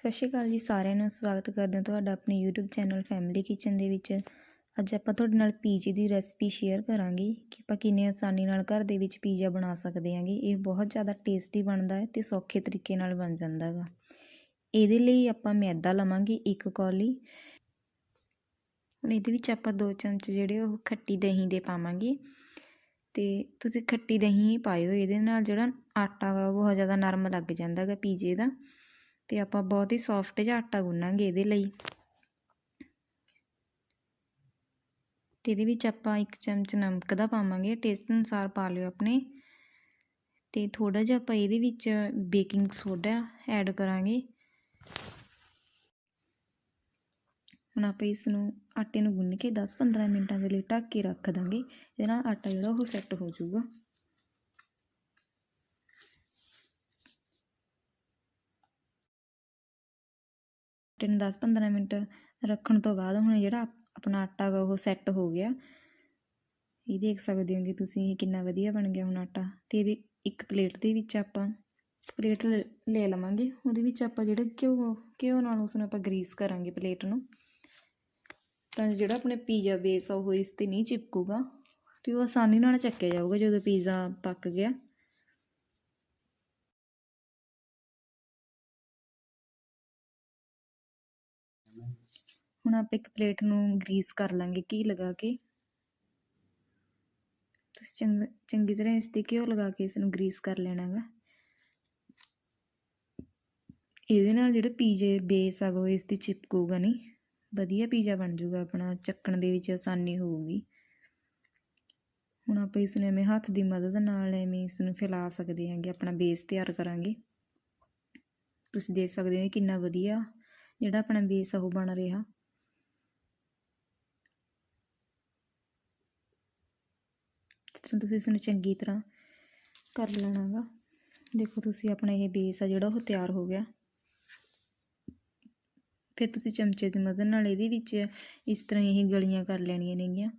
ਸਤਿ ਸ਼੍ਰੀ ਅਕਾਲ ਜੀ ਸਾਰਿਆਂ ਨੂੰ, ਸਵਾਗਤ ਕਰਦੇ ਹਾਂ ਤੁਹਾਡਾ ਆਪਣੇ YouTube ਚੈਨਲ ਫੈਮਿਲੀ ਕਿਚਨ ਦੇ ਵਿੱਚ। ਅੱਜ ਆਪਾਂ ਤੁਹਾਡੇ ਨਾਲ ਪੀਜ਼ੇ ਦੀ ਰੈਸਪੀ ਸ਼ੇਅਰ ਕਰਾਂਗੇ ਕਿ ਆਪਾਂ ਕਿੰਨੇ ਆਸਾਨੀ ਨਾਲ ਘਰ ਦੇ ਵਿੱਚ ਪੀਜ਼ਾ ਬਣਾ ਸਕਦੇ ਹਾਂਗੇ। ਇਹ ਬਹੁਤ ਜ਼ਿਆਦਾ ਟੇਸਟੀ ਬਣਦਾ ਹੈ ਤੇ ਸੌਖੇ ਤਰੀਕੇ ਨਾਲ ਬਣ ਜਾਂਦਾ ਹੈਗਾ। ਇਹਦੇ ਲਈ ਆਪਾਂ ਮੈਦਾ ਲਵਾਂਗੇ ਇੱਕ ਕੌਲੀ। ਹੁਣ ਇਹਦੇ ਵਿੱਚ ਆਪਾਂ ਦੋ ਚਮਚ ਜਿਹੜੇ ਉਹ ਖੱਟੀ ਦਹੀਂ ਦੇ ਪਾਵਾਂਗੇ। ਤੇ ਤੁਸੀਂ ਖੱਟੀ ਦਹੀਂ ਪਾਇਓ, ਇਹਦੇ ਨਾਲ ਜਿਹੜਾ ਆਟਾ ਗਾ ਉਹ ਬਹੁਤ ਜ਼ਿਆਦਾ ਨਰਮ ਲੱਗ ਜਾਂਦਾ ਹੈਗਾ ਪੀਜ਼ੇ ਦਾ। ਤੇ ਆਪਾਂ ਬਹੁਤ ਹੀ ਸੌਫਟ ਜਿਹਾ ਆਟਾ ਗੁੰਨਾਂਗੇ ਇਹਦੇ ਲਈ। ਤੇ ਇਹਦੇ ਵਿੱਚ ਆਪਾਂ ਇੱਕ ਚਮਚ ਨਮਕ ਦਾ ਪਾਵਾਂਗੇ ਟੇਸਟ ਅਨੁਸਾਰ ਪਾ ਲਿਓ ਆਪਣੇ। ਤੇ ਥੋੜਾ ਜਿਹਾ ਆਪਾਂ ਇਹਦੇ ਵਿੱਚ ਬੇਕਿੰਗ ਸੋਡਾ ਐਡ ਕਰਾਂਗੇ। ਹੁਣ ਆਪਾਂ ਇਸ ਨੂੰ ਆਟੇ ਨੂੰ ਗੁੰਨ ਕੇ 10-15 ਮਿੰਟਾਂ ਦੇ ਲਈ ਢੱਕ ਕੇ ਰੱਖ ਦਾਂਗੇ। ਇਹਦੇ ਨਾਲ ਆਟਾ ਜਿਹੜਾ ਉਹ ਸੈੱਟ ਹੋ ਜਾਊਗਾ। ਨੂੰ 10-15 ਮਿੰਟ ਰੱਖਣ ਤੋਂ ਬਾਅਦ ਹੁਣ ਜਿਹੜਾ ਆਪਣਾ ਆਟਾ ਵਾ ਉਹ ਸੈੱਟ ਹੋ ਗਿਆ। ਇਹ ਦੇਖ ਸਕਦੇ ਹੋ ਕਿ ਤੁਸੀਂ ਇਹ ਕਿੰਨਾ ਵਧੀਆ ਬਣ ਗਿਆ ਹੁਣ ਆਟਾ। ਤੇ ਇਹਦੇ ਇੱਕ ਪਲੇਟ ਦੇ ਵਿੱਚ ਆਪਾਂ ਪਲੇਟ ਲੈ ਲਵਾਂਗੇ। ਉਹਦੇ ਵਿੱਚ ਆਪਾਂ ਜਿਹੜਾ ਘਿਓ ਘਿਓ ਨਾਲ ਉਸ ਨੂੰ ਆਪਾਂ ਗਰੀਸ ਕਰਾਂਗੇ ਪਲੇਟ ਨੂੰ। ਤਾਂ ਜਿਹੜਾ ਆਪਣੇ ਪੀਜ਼ਾ ਬੇਸ ਆ, ਉਹ ਇਸ ਤੇ ਨਹੀਂ ਚਿਪਕੂਗਾ। ਤੇ ਉਹ ਆਸਾਨੀ ਨਾਲ ਚੱਕਿਆ ਜਾਊਗਾ ਜਦੋਂ ਪੀਜ਼ਾ ਪੱਕ ਗਿਆ। ਹੁਣ ਆਪਾਂ ਇੱਕ ਪਲੇਟ ਨੂੰ ਗਰੀਸ ਕਰ ਲਾਂਗੇ, ਘੀ ਲਗਾ ਕੇ। ਤੁਸੀਂ ਚੰਗੀ ਤਰ੍ਹਾਂ ਇਸ ਤੇ ਘਿਓ ਲਗਾ ਕੇ ਇਸ ਨੂੰ ਗਰੀਸ ਕਰ ਲੈਣਾ ਇਹਦੇ ਨਾਲ ਜਿਹੜਾ ਪੀਜ਼ੇ ਬੇਸ ਆ ਇਸ ਤੇ ਚਿਪਕੂਗਾ ਨਹੀਂ ਵਧੀਆ ਪੀਜ਼ਾ ਬਣ ਜਾਊਗਾ ਆਪਣਾ ਚੱਕਣ ਦੇ ਵਿੱਚ ਆਸਾਨੀ ਹੋਊਗੀ। ਹੁਣ ਆਪਾਂ ਇਸ ਨੂੰ ਐਵੇਂ ਹੱਥ ਦੀ ਮਦਦ ਨਾਲ ਐਵੇਂ ਇਸ ਨੂੰ ਫੈਲਾ ਸਕਦੇ ਹਾਂਗੇ, ਆਪਣਾ ਬੇਸ ਤਿਆਰ ਕਰਾਂਗੇ। ਤੁਸੀਂ ਦੇਖ ਸਕਦੇ ਹੋ ਕਿੰਨਾ ਵਧੀਆ ਜਿਹੜਾ ਆਪਣਾ ਬੇਸ ਆ ਉਹ ਬਣ ਰਿਹਾ। ਜਿਸ ਤਰ੍ਹਾਂ ਤੁਸੀਂ ਇਸ ਨੂੰ ਚੰਗੀ ਤਰ੍ਹਾਂ ਕਰ ਲੈਣਾ ਗਾ ਦੇਖੋ ਤੁਸੀਂ ਆਪਣਾ ਇਹ ਬੇਸ ਆ ਜਿਹੜਾ ਉਹ ਤਿਆਰ ਹੋ ਗਿਆ। ਫਿਰ ਤੁਸੀਂ ਚਮਚੇ ਦੀ ਮਦਦ ਨਾਲ ਇਹਦੇ ਵਿੱਚ ਇਸ ਤਰ੍ਹਾਂ ਇਹ ਗਲੀਆਂ ਕਰ ਲੈਣੀਆਂ ਨੇਗੀਆਂ।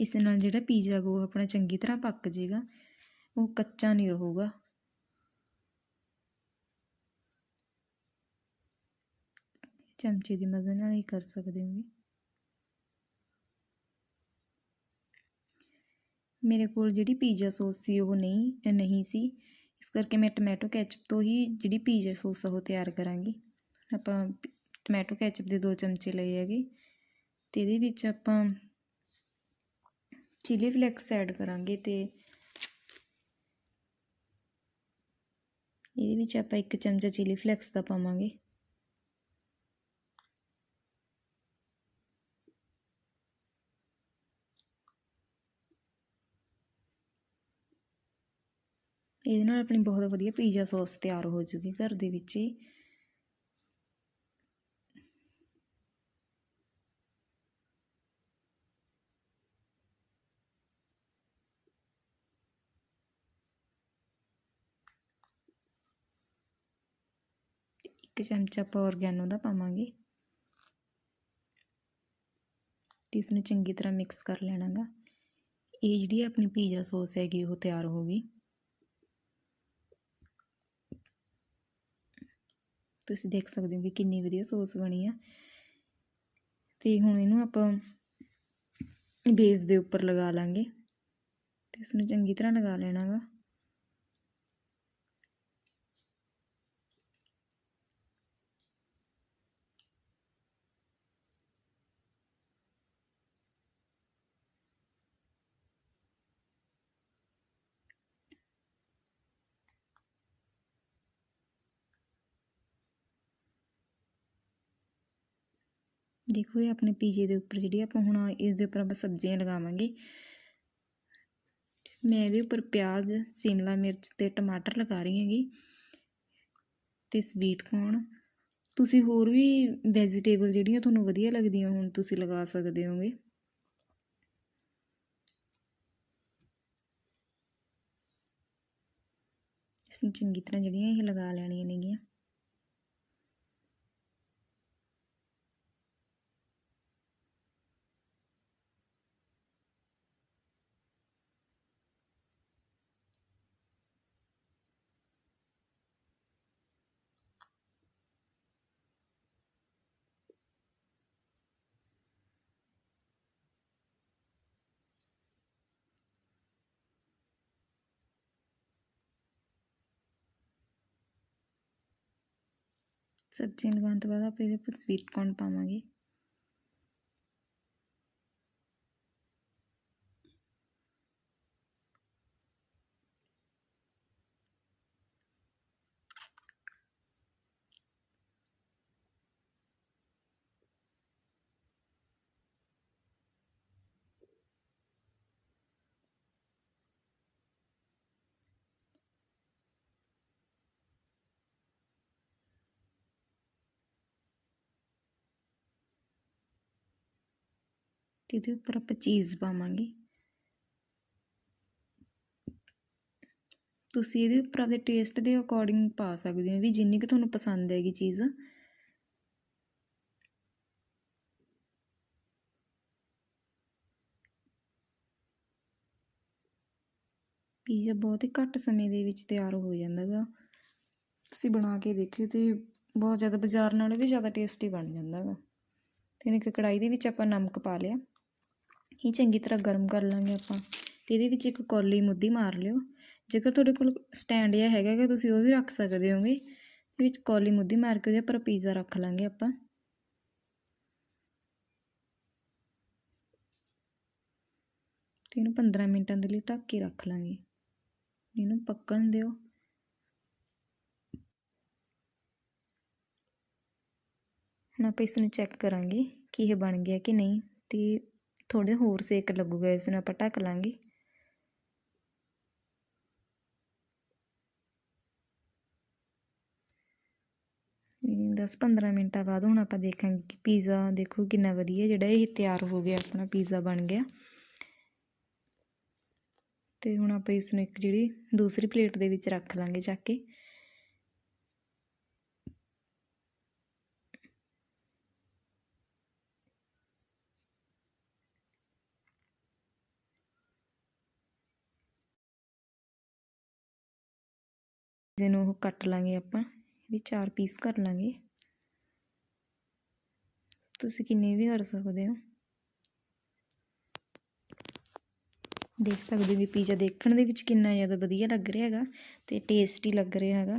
ਇਸ ਨਾਲ ਜਿਹੜਾ ਪੀਜ਼ਾ ਗੋ ਆਪਣਾ ਚੰਗੀ ਤਰ੍ਹਾਂ ਪੱਕ ਜਾਏਗਾ ਉਹ ਕੱਚਾ ਨਹੀਂ ਰਹੂਗਾ। ਚਮਚੇ ਦੀ ਮਦਦ ਨਾਲ ਹੀ ਕਰ ਸਕਦੇ ਹੋਗੇ ਮੇਰੇ ਕੋਲ ਜਿਹੜੀ ਪੀਜ਼ਾ ਸੌਸ ਸੀ ਉਹ ਨਹੀਂ ਨਹੀਂ ਸੀ ਇਸ ਕਰਕੇ ਮੈਂ ਟੋਮੈਟੋ ਕੈਚਪ ਤੋਂ ਹੀ ਜਿਹੜੀ ਪੀਜ਼ਾ ਸੌਸ ਉਹ ਤਿਆਰ ਕਰਾਂਗੀ ਆਪਾਂ ਟੋਮੈਟੋ ਕੈਚਪ ਦੇ ਦੋ ਚਮਚੇ ਲਏ ਹੈਗੇ ਤੇ ਇਹਦੇ ਵਿੱਚ ਆਪਾਂ ਚਿਲੀ ਫਲੈਕਸ ਐਡ ਕਰਾਂਗੇ ਤੇ ਇਹਦੇ ਵਿੱਚ ਆਪਾਂ ਇੱਕ ਚਮਚਾ ਚਿਲੀ ਫਲੈਕਸ ਦਾ ਪਾਵਾਂਗੇ ਇਹਦੇ ਨਾਲ ਆਪਣੀ ਬਹੁਤ ਵਧੀਆ ਪੀਜ਼ਾ ਸੌਸ ਤਿਆਰ ਹੋ ਜੂਗੀ ਘਰ ਦੇ ਵਿੱਚ ਹੀ। ਇੱਕ ਚਮਚਾ ਆਪਾਂ ਔਰਗੈਨੋ ਦਾ ਪਾਵਾਂਗੇ। ਤੇ ਇਸ ਨੂੰ ਚੰਗੀ ਤਰ੍ਹਾਂ ਮਿਕਸ ਕਰ ਲੈਣਾਗਾ। ਇਹ ਜਿਹੜੀ ਆਪਣੀ ਪੀਜ਼ਾ ਸੌਸ ਹੈਗੀ ਉਹ ਤਿਆਰ ਹੋ ਗਈ। ਤੁਸੀਂ ਦੇਖ ਸਕਦੇ ਹੋ ਕਿ ਕਿੰਨੀ ਵਧੀਆ ਸੌਸ ਬਣੀ ਆ। ਤੇ ਹੁਣ ਇਹਨੂੰ ਆਪਾਂ ਬੇਸ ਦੇ ਉੱਪਰ ਲਗਾ ਲਾਂਗੇ ਤੇ ਇਸ ਨੂੰ ਚੰਗੀ ਤਰ੍ਹਾਂ ਲਗਾ ਲੈਣਾਗਾ ਦੇਖੋ ਇਹ ਆਪਣੇ ਪੀਜ਼ੇ ਦੇ ਉੱਪਰ ਜਿਹੜੀ ਆਪਾਂ ਹੁਣ ਇਸ ਦੇ ਉੱਪਰ ਆਪਾਂ ਸਬਜ਼ੀਆਂ ਲਗਾਵਾਂਗੇ। ਮੈਂ ਇਹਦੇ ਉੱਪਰ ਪਿਆਜ਼, ਸ਼ਿਮਲਾ ਮਿਰਚ ਤੇ ਟਮਾਟਰ ਲਗਾ ਰਹੀ ਹੈਗੀ ਤੇ ਸਵੀਟ ਕੋਰਨ ਤੁਸੀਂ ਹੋਰ ਵੀ ਵੈਜੀਟੇਬਲ ਜਿਹੜੀਆਂ ਤੁਹਾਨੂੰ ਵਧੀਆ ਲੱਗਦੀਆਂ ਹੁਣ ਤੁਸੀਂ ਲਗਾ ਸਕਦੇ ਹੋਗੇ। ਚੰਗੀ ਤਰ੍ਹਾਂ ਜਿਹੜੀਆਂ ਇਹ ਲਗਾ ਲੈਣੀਆਂ ਨੇਗੀਆਂ। ਸਬਜ਼ੀਆਂ ਲਗਾਉਣ ਤੋਂ ਬਾਅਦ ਆਪਾਂ ਇਹਦੇ ਉੱਪਰ ਸਵੀਟ ਕੌਰਨ ਪਾਵਾਂਗੇ। ਤੇ ਇਹਦੇ ਉੱਪਰ ਆਪਾਂ ਚੀਜ਼ ਪਾਵਾਂਗੇ। ਤੁਸੀਂ ਇਹਦੇ ਉੱਪਰ ਆਪਦੇ ਟੇਸਟ ਦੇ ਅਕੋਰਡਿੰਗ ਪਾ ਸਕਦੇ ਹੋ ਵੀ ਜਿੰਨੀ ਕੁ ਤੁਹਾਨੂੰ ਪਸੰਦ ਹੈਗੀ ਚੀਜ਼ ਪੀਜ਼ਾ ਬਹੁਤ ਹੀ ਘੱਟ ਸਮੇਂ ਦੇ ਵਿੱਚ ਤਿਆਰ ਹੋ ਜਾਂਦਾ ਗਾ ਤੁਸੀਂ ਬਣਾ ਕੇ ਦੇਖਿਓ ਤੇ ਬਹੁਤ ਜ਼ਿਆਦਾ ਬਾਜ਼ਾਰ ਨਾਲੋਂ ਵੀ ਜ਼ਿਆਦਾ ਟੇਸਟੀ ਬਣ ਜਾਂਦਾ ਗਾ ਤੇ ਇੱਕ ਕੜਾਈ ਦੇ ਵਿੱਚ ਆਪਾਂ ਨਮਕ ਪਾ ਲਿਆ। ਇਹ ਚੰਗੀ ਤਰ੍ਹਾਂ ਗਰਮ ਕਰ ਲਾਂਗੇ ਆਪਾਂ। ਅਤੇ ਇਹਦੇ ਵਿੱਚ ਇੱਕ ਕੌਲੀ ਮੁੱਦੀ ਮਾਰ ਲਿਓ। ਜੇਕਰ ਤੁਹਾਡੇ ਕੋਲ ਸਟੈਂਡ ਜਾਂ ਹੈਗਾ ਗਾ, ਤੁਸੀਂ ਉਹ ਵੀ ਰੱਖ ਸਕਦੇ ਹੋਗੇ। ਇਹਦੇ ਵਿੱਚ ਕੌਲੀ ਮੁੱਦੀ ਮਾਰ ਕੇ ਉਹਦੇ ਉੱਪਰ ਪੀਜ਼ਾ ਰੱਖ ਲਾਂਗੇ ਆਪਾਂ। ਤੇ ਇਹਨੂੰ 15 ਮਿੰਟਾਂ ਦੇ ਲਈ ਢੱਕ ਕੇ ਰੱਖ ਲਾਂਗੇ। ਇਹਨੂੰ ਪੱਕਣ ਦਿਓ। ਹੁਣ ਆਪਾਂ ਇਸ ਨੂੰ ਚੈੱਕ ਕਰਾਂਗੇ ਕਿ ਇਹ ਬਣ ਗਿਆ ਕਿ ਨਹੀਂ। ਤੇ ਥੋੜੇ ਹੋਰ ਸੇਕ ਲੱਗੂਗਾ, ਇਸ ਨੂੰ ਆਪਾਂ ਢੱਕ ਲਾਂਗੇ। ਦਸ 15 ਮਿੰਟਾਂ ਬਾਅਦ ਹੁਣ ਆਪਾਂ ਦੇਖਾਂਗੇ ਕਿ ਪੀਜ਼ਾ ਦੇਖੋ ਕਿੰਨਾ ਵਧੀਆ ਜਿਹੜਾ ਇਹ ਤਿਆਰ ਹੋ ਗਿਆ, ਆਪਣਾ ਪੀਜ਼ਾ ਬਣ ਗਿਆ। ਤੇ ਹੁਣ ਆਪਾਂ ਇਸ ਨੂੰ ਇੱਕ ਜਿਹੜੀ ਦੂਸਰੀ ਪਲੇਟ ਦੇ ਵਿੱਚ ਰੱਖ ਲਾਂਗੇ ਚੱਕ ਕੇ। ਜਿਹਨੂੰ ਉਹ ਕੱਟ ਲਾਂਗੇ ਆਪਾਂ, ਇਹਦੀ ਚਾਰ ਪੀਸ ਕਰ ਲਾਂਗੇ। ਤੁਸੀਂ ਕਿੰਨੇ ਵੀ ਕਰ ਸਕਦੇ ਹੋ? ਦੇਖ ਸਕਦੇ ਹੋ ਵੀ ਪੀਜ਼ਾ ਦੇਖਣ ਦੇ ਵਿੱਚ ਕਿੰਨਾ ਜ਼ਿਆਦਾ ਵਧੀਆ ਲੱਗ ਰਿਹਾ ਹੈਗਾ ਤੇ ਟੇਸਟੀ ਲੱਗ ਰਿਹਾ ਹੈਗਾ।